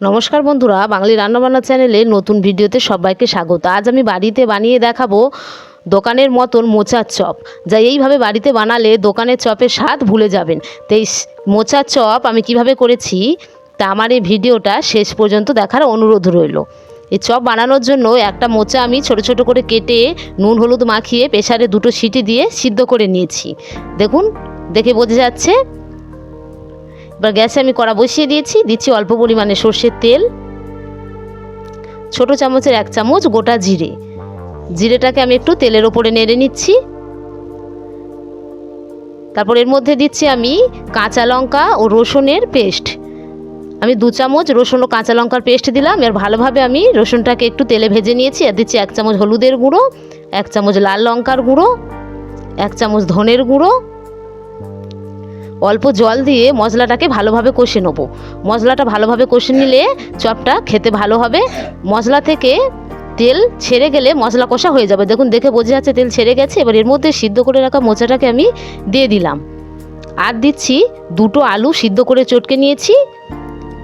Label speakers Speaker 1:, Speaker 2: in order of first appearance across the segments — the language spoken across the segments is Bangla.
Speaker 1: নমস্কার বন্ধুরা, বাঙালি রান্নাবান্না চ্যানেলে নতুন ভিডিওতে সবাইকে স্বাগত। আজ আমি বাড়িতে বানিয়ে দেখাবো দোকানের মতন মোচার চপ। যা এইভাবে বাড়িতে বানালে দোকানের চপের স্বাদ ভুলে যাবেন। তো এই মোচার চপ আমি কীভাবে করেছি, তা আমার এই ভিডিওটা শেষ পর্যন্ত দেখার অনুরোধ রইল। এই চপ বানানোর জন্য একটা মোচা আমি ছোট ছোট করে কেটে নুন, হলুদ মাখিয়ে প্রেসারে দুটো সিটি দিয়ে সিদ্ধ করে নিয়েছি। দেখুন, দেখে বোঝা যাচ্ছে এবার গ্যাসে আমি কড়া বসিয়ে দিয়েছি, দিচ্ছি অল্প পরিমাণে সর্ষের তেল। ছোট চামচের এক চামচ গোটা জিরে। জিরেটাকে আমি একটু তেলের ওপরে নেড়ে নিচ্ছি। তারপর এর মধ্যে দিচ্ছি আমি কাঁচা লঙ্কা ও রসুনের পেস্ট। আমি দু চামচ রসুন ও কাঁচা লঙ্কার পেস্ট দিলাম। এর ভালোভাবে আমি রসুনটাকে একটু তেলে ভেজে নিয়েছি। আর দিচ্ছি এক চামচ হলুদের গুঁড়ো, এক চামচ লাল লঙ্কার গুঁড়ো, এক চামচ ধনের গুঁড়ো অল্প জল দিয়ে মশলাটাকে ভালোভাবে কষে নেব। মশলাটা ভালোভাবে কষে নিলে চপটা খেতে ভালো হবে। মশলা থেকে তেল ছেড়ে গেলে মশলা কষা হয়ে যাবে। দেখুন, দেখে বোঝা যাচ্ছে তেল ছেড়ে গেছে। এবার এর মধ্যে সিদ্ধ করে রাখা মোচাটাকে আমি দিয়ে দিলাম। আর দিচ্ছি দুটো আলু সিদ্ধ করে চটকে নিয়েছি।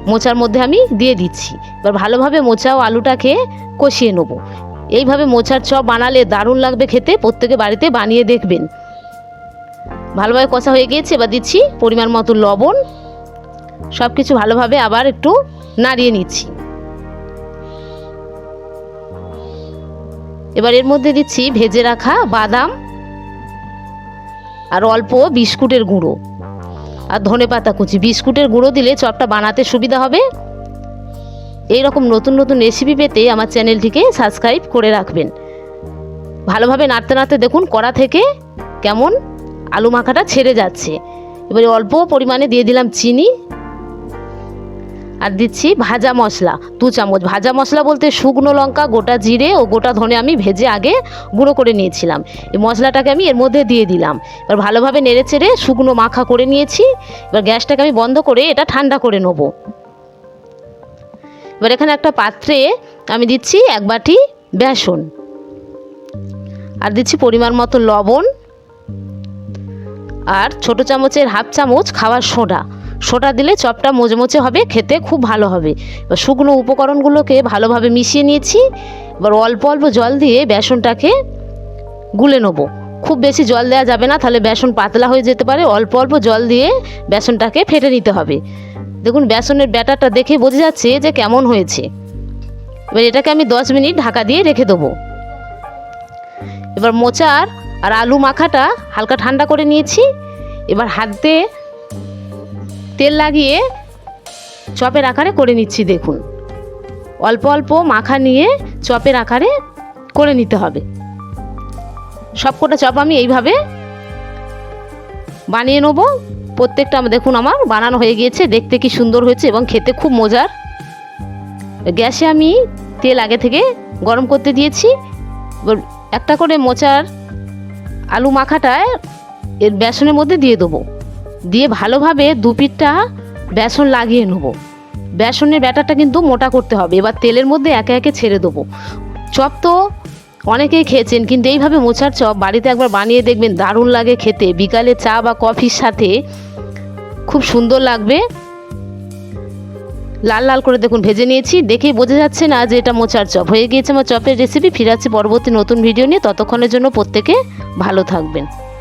Speaker 1: মোচার মধ্যে আমি দিয়ে দিচ্ছি। এবার ভালোভাবে মোচা ও আলুটাকে কষিয়ে নেব। এইভাবে মোচার চপ বানালে দারুণ লাগবে খেতে। প্রত্যেকে বাড়িতে বানিয়ে দেখবেন। ভালোভাবে কষা হয়ে গিয়েছে, এবার দিচ্ছি পরিমাণ মতো লবণ। সব কিছু ভালোভাবে আবার একটু নাড়িয়ে নিচ্ছি। এবার এর মধ্যে দিচ্ছি ভেজে রাখা বাদাম আর অল্প বিস্কুটের গুঁড়ো আর ধনে পাতা কুচি। বিস্কুটের গুঁড়ো দিলে চপটা বানাতে সুবিধা হবে। এই রকম নতুন নতুন রেসিপি পেতে আমার চ্যানেলটিকে সাবস্ক্রাইব করে রাখবেন। ভালোভাবে নাড়তে নাড়তে দেখুন কড়া থেকে কেমন আলু মাখাটা ছেড়ে যাচ্ছে। এবারে অল্প পরিমাণে দিয়ে দিলাম চিনি আর দিচ্ছি ভাজা মশলা, দু চামচ। ভাজা মশলা বলতে শুকনো লঙ্কা, গোটা জিরে ও গোটা ধনে আমি ভেজে আগে গুঁড়ো করে নিয়েছিলাম। এই মশলাটাকে আমি এর মধ্যে দিয়ে দিলাম। এবার ভালোভাবে নেড়ে চেড়ে শুকনো মাখা করে নিয়েছি। এবার গ্যাসটাকে আমি বন্ধ করে এটা ঠান্ডা করে নেব। এবার এখানে একটা পাত্রে আমি দিচ্ছি এক বাটি বেসন। আর দিচ্ছি পরিমাণ মতো লবণ। আর ছোট চামচের হাফ চামচ খাওয়ার সোডা। সোডা দিলে চপটা মোচমোচে হবে, খেতে খুব ভালো হবে। এবার শুকনো উপকরণগুলোকে ভালোভাবে মিশিয়ে নিয়েছি। এবার অল্প অল্প জল দিয়ে বেসনটাকে গুলে নেব। খুব বেশি জল দেওয়া যাবে না, তাহলে বেসন পাতলা হয়ে যেতে পারে। অল্প অল্প জল দিয়ে বেসনটাকে ফেটে নিতে হবে। দেখুন, বেসনের ব্যাটারটা দেখে বোঝা যাচ্ছে যে কেমন হয়েছে। এবার এটাকে আমি দশ মিনিট ঢাকা দিয়ে রেখে দেবো। এবার মোচার আর আলু মাখাটা হালকা ঠান্ডা করে নিয়েছি। এবার হাতে তেল লাগিয়ে চপের আকারে করে নিচ্ছি, দেখুন। অল্প অল্প মাখা নিয়ে চপের আকারে করে নিতে হবে। সবকটা চপ আমি এইভাবে বানিয়ে নেব। প্রত্যেকটা দেখুন আমার বানানো হয়ে গিয়েছে, দেখতে কি সুন্দর হয়েছে এবং খেতে খুব মজার। গ্যাসে আমি তেল আগে থেকে গরম করতে দিয়েছি। একটা করে মোচার আলু মাখাটায় এর বেসনের মধ্যে দিয়ে দেবো। দিয়ে ভালোভাবে দু পিঠটা বেসন লাগিয়ে নেব। বেসনের ব্যাটারটা কিন্তু মোটা করতে হবে। এবার তেলের মধ্যে একে একে ছেড়ে দেবো। চপ তো অনেকেই খেয়েছেন, কিন্তু এইভাবে মোচার চপ বাড়িতে একবার বানিয়ে দেখবেন, দারুণ লাগে খেতে। বিকালে চা বা কফির সাথে খুব সুন্দর লাগবে। লাল লাল করে দেখুন, ভেজে নিয়েছি। দেখেই বোঝা যাচ্ছে না যে এটা মোচার চপ। হয়ে গিয়েছে আমার চপের রেসিপি ফিরাচ্ছি পরবর্তী নতুন ভিডিও নিয়ে। ততক্ষণের জন্য প্রত্যেকে ভালো থাকবেন।